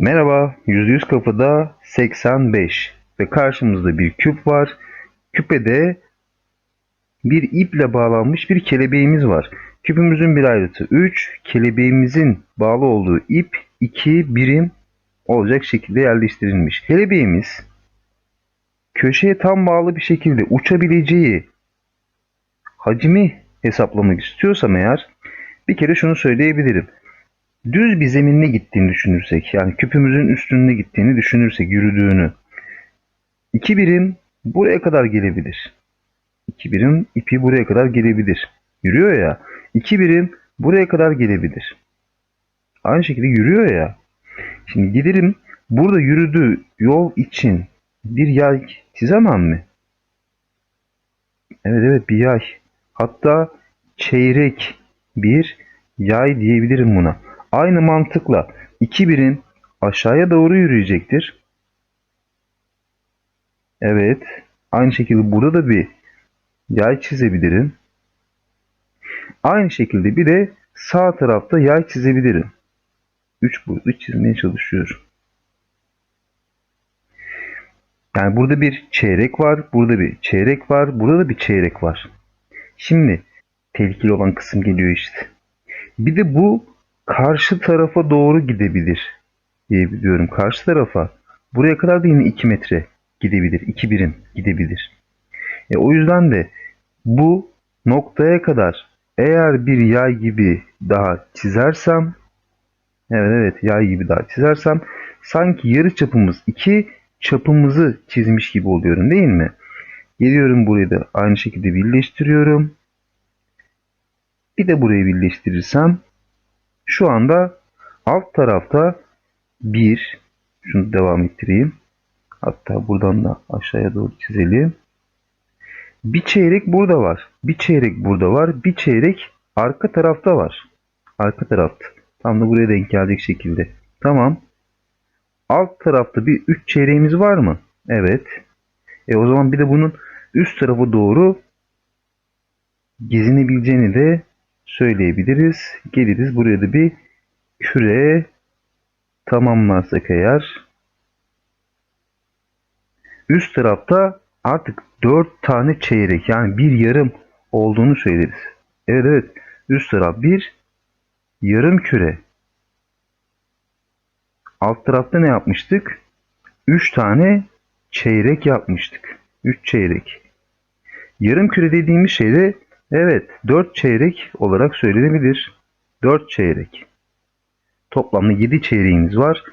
Merhaba, %100 kafada 85 ve karşımızda bir küp var. Küpede bir iple bağlanmış bir kelebeğimiz var. Küpümüzün bir ayrıtı 3, kelebeğimizin bağlı olduğu ip 2 birim olacak şekilde yerleştirilmiş. Kelebeğimiz köşeye tam bağlı bir şekilde uçabileceği hacmi hesaplamak istiyorsam eğer bir kere şunu söyleyebilirim düz bir zeminine gittiğini düşünürsek, yani küpümüzün üstünde gittiğini düşünürsek, yürüdüğünü, iki birim buraya kadar gelebilir. İki birim ipi buraya kadar gelebilir. Yürüyor ya, iki birim buraya kadar gelebilir. Aynı şekilde yürüyor ya. Şimdi giderim burada yürüdüğü yol için bir yay çizemem mi? Evet evet bir yay. Hatta çeyrek bir yay diyebilirim buna. Aynı mantıkla iki birim aşağıya doğru yürüyecektir. Evet. Aynı şekilde burada da bir yay çizebilirim. Aynı şekilde bir de sağ tarafta yay çizebilirim. Üç boyutlu çizmeye çalışıyorum. Yani burada bir çeyrek var, burada bir çeyrek var, burada da bir çeyrek var. Şimdi tehlikeli olan kısım geliyor işte. Bir de bu karşı tarafa doğru gidebilir diyebiliyorum. Karşı tarafa. Buraya kadar da yine 2 metre gidebilir. 2 birim gidebilir. E, o yüzden de bu noktaya kadar eğer bir yay gibi daha çizersem evet evet yay gibi daha çizersem sanki yarı çapımız 2 çapımızı çizmiş gibi oluyorum değil mi? Geliyorum burayı da aynı şekilde birleştiriyorum. Bir de burayı birleştirirsem şu anda alt tarafta bir şunu devam ettireyim. Hatta buradan da aşağıya doğru çizelim. Bir çeyrek burada var. Bir çeyrek burada var. Bir çeyrek arka tarafta var. Arka tarafta. Tam da buraya denk gelecek şekilde. Tamam. Alt tarafta bir 3 çeyreğimiz var mı? Evet. E o zaman bir de bunun üst tarafı doğru gezinebileceğini de söyleyebiliriz. Geliriz buraya da bir küre tamamlarsak eğer üst tarafta artık 4 tane çeyrek yani bir yarım olduğunu söyleriz. Evet evet üst taraf bir yarım küre. Alt tarafta ne yapmıştık? 3 tane çeyrek yapmıştık. 3 çeyrek. Yarım küre dediğimiz şey de Evet, 4 çeyrek olarak söylenebilir. 4 çeyrek. Toplamda 7 çeyreğimiz var.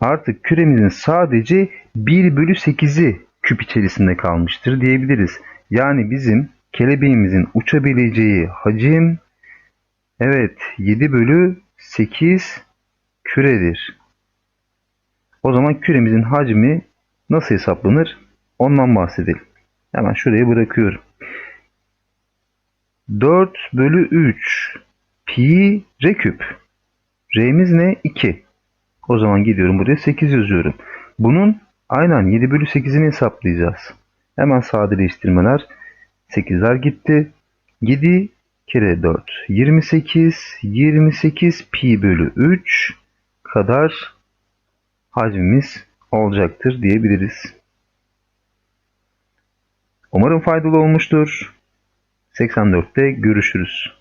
Artık küremizin sadece 1 bölü 8'i küp içerisinde kalmıştır diyebiliriz. Yani bizim kelebeğimizin uçabileceği hacim evet 7 bölü 8 küredir. O zaman küremizin hacmi nasıl hesaplanır? Ondan bahsedelim. Hemen şuraya bırakıyorum. 4 bölü 3 pi r küp. R'miz ne? 2. O zaman gidiyorum buraya 8 yazıyorum. Bunun aynen 7 bölü 8'ini hesaplayacağız. Hemen sadeleştirmeler. 8'ler gitti. 7 kere 4 28. 28 pi bölü 3 kadar hacmimiz olacaktır diyebiliriz. Umarım faydalı olmuştur. 84'te görüşürüz.